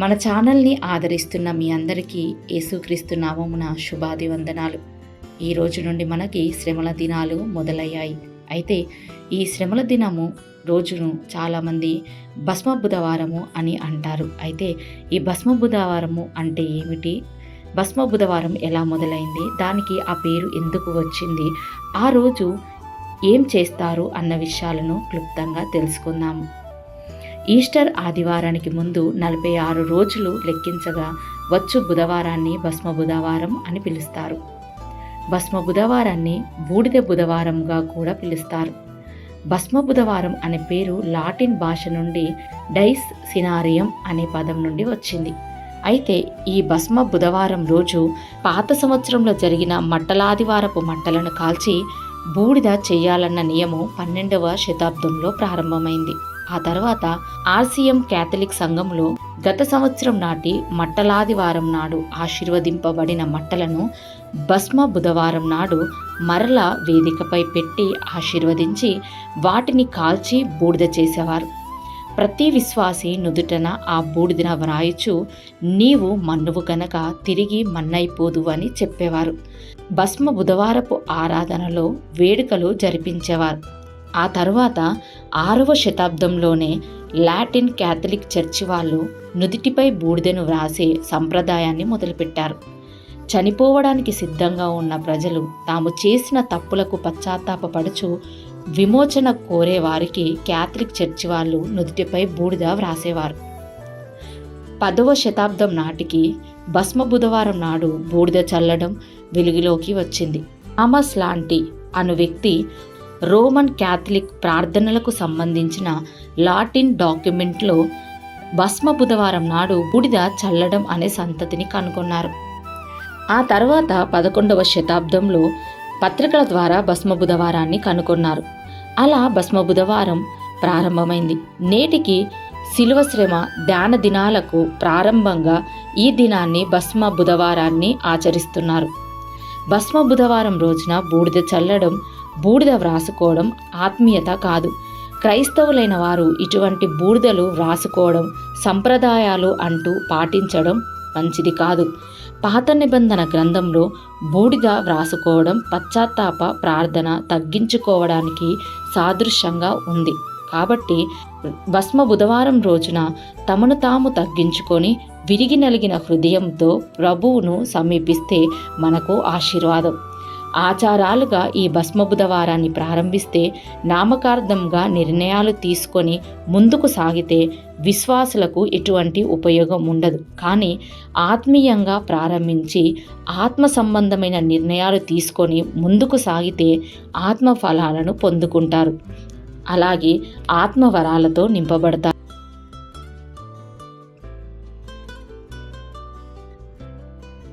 మన ఛానల్ని ఆదరిస్తున్న మీ అందరికీ యేసుక్రీస్తు నామమున శుభాది వందనాలు. ఈ రోజు నుండి మనకి శ్రమల దినాలు మొదలయ్యాయి. అయితే ఈ శ్రమల దినము రోజును చాలామంది భస్మ బుధవారము అని అంటారు. అయితే ఈ భస్మ బుధవారము అంటే ఏమిటి? భస్మ బుధవారం ఎలా మొదలైంది? దానికి ఆ పేరు ఎందుకు వచ్చింది? ఆ రోజు ఏం చేస్తారు అన్న విషయాలను క్లుప్తంగా తెలుసుకుందాము ఈస్టర్ ఆదివారానికి ముందు నలభై ఆరు రోజులు లెక్కించగా వచ్చు బుధవారాన్ని భస్మ బుధవారం అని పిలుస్తారు. భస్మ బుధవారాన్ని బూడిద బుధవారంగా కూడా పిలుస్తారు. భస్మ బుధవారం అనే పేరు లాటిన్ భాష నుండి డైస్ సినారియం అనే పదం నుండి వచ్చింది. అయితే ఈ భస్మ బుధవారం రోజు పాత సంవత్సరంలో జరిగిన మట్టలాదివారపు మట్టలను కాల్చి బూడిద చేయాలన్న నియమం పన్నెండవ శతాబ్దంలో ప్రారంభమైంది. ఆ తర్వాత ఆర్సీఎం క్యాథలిక్ సంఘంలో గత సంవత్సరం నాటి మట్టలాదివారం నాడు ఆశీర్వదింపబడిన మట్టలను భస్మ బుధవారం నాడు మరల వేదికపై పెట్టి ఆశీర్వదించి వాటిని కాల్చి బూడిద చేసేవారు. ప్రతి విశ్వాసి నుదుటన ఆ బూడిదన వ్రాయిచు నీవు మన్నువు గనక తిరిగి మన్నైపోదు అని చెప్పేవారు. భస్మ బుధవారపు ఆరాధనలో వేడుకలు జరిపించేవారు. ఆ తర్వాత ఆరవ శతాబ్దంలోనే లాటిన్ క్యాథలిక్ చర్చి వాళ్ళు నుదిటిపై బూడిదను వ్రాసే సంప్రదాయాన్ని మొదలుపెట్టారు. చనిపోవడానికి సిద్ధంగా ఉన్న ప్రజలు తాము చేసిన తప్పులకు పశ్చాత్తాపడుచు విమోచన కోరే వారికి క్యాథలిక్ చర్చి వాళ్ళు నుదిటిపై బూడిద వ్రాసేవారు. పదవ శతాబ్దం నాటికి భస్మ బుధవారం నాడు బూడిద చల్లడం వెలుగులోకి వచ్చింది. థామస్ లాంటి అను వ్యక్తి రోమన్ క్యాథలిక్ ప్రార్థనలకు సంబంధించిన లాటిన్ డాక్యుమెంట్లో భస్మ బుధవారం నాడు బూడిద చల్లడం అనే సంతతిని కనుగొన్నారు. ఆ తర్వాత పదకొండవ శతాబ్దంలో పత్రికల ద్వారా భస్మ బుధవారాన్ని కనుగొన్నారు. అలా భస్మ బుధవారం ప్రారంభమైంది. నేటికి శిలువ శ్రమ ధ్యాన దినాలకు ప్రారంభంగా ఈ దినాన్ని భస్మ బుధవారాన్ని ఆచరిస్తున్నారు. భస్మ బుధవారం రోజున బూడిద చల్లడం బూడిద వ్రాసుకోవడం ఆత్మీయత కాదు. క్రైస్తవులైన వారు ఇటువంటి బూడిదలు వ్రాసుకోవడం సంప్రదాయాలు అంటూ పాటించడం మంచిది కాదు. పాత నిబంధన గ్రంథంలో బూడిద వ్రాసుకోవడం పశ్చాత్తాప ప్రార్థన తగ్గించుకోవడానికి సాదృశ్యంగా ఉంది. కాబట్టి భస్మ బుధవారం రోజున తమను తాము తగ్గించుకొని విరిగి నలిగిన హృదయంతో ప్రభువును సమీపిస్తే మనకు ఆశీర్వాదం. ఆచారాలుగా ఈ భస్మ బుధవారాన్ని ప్రారంభిస్తే నామకార్థంగా నిర్ణయాలు తీసుకొని ముందుకు సాగితే విశ్వాసులకు ఎటువంటి ఉపయోగం ఉండదు. కానీ ఆత్మీయంగా ప్రారంభించి ఆత్మ సంబంధమైన నిర్ణయాలు తీసుకొని ముందుకు సాగితే ఆత్మ ఫలాలను పొందుకుంటారు. అలాగే ఆత్మవరాలతో నింపబడతారు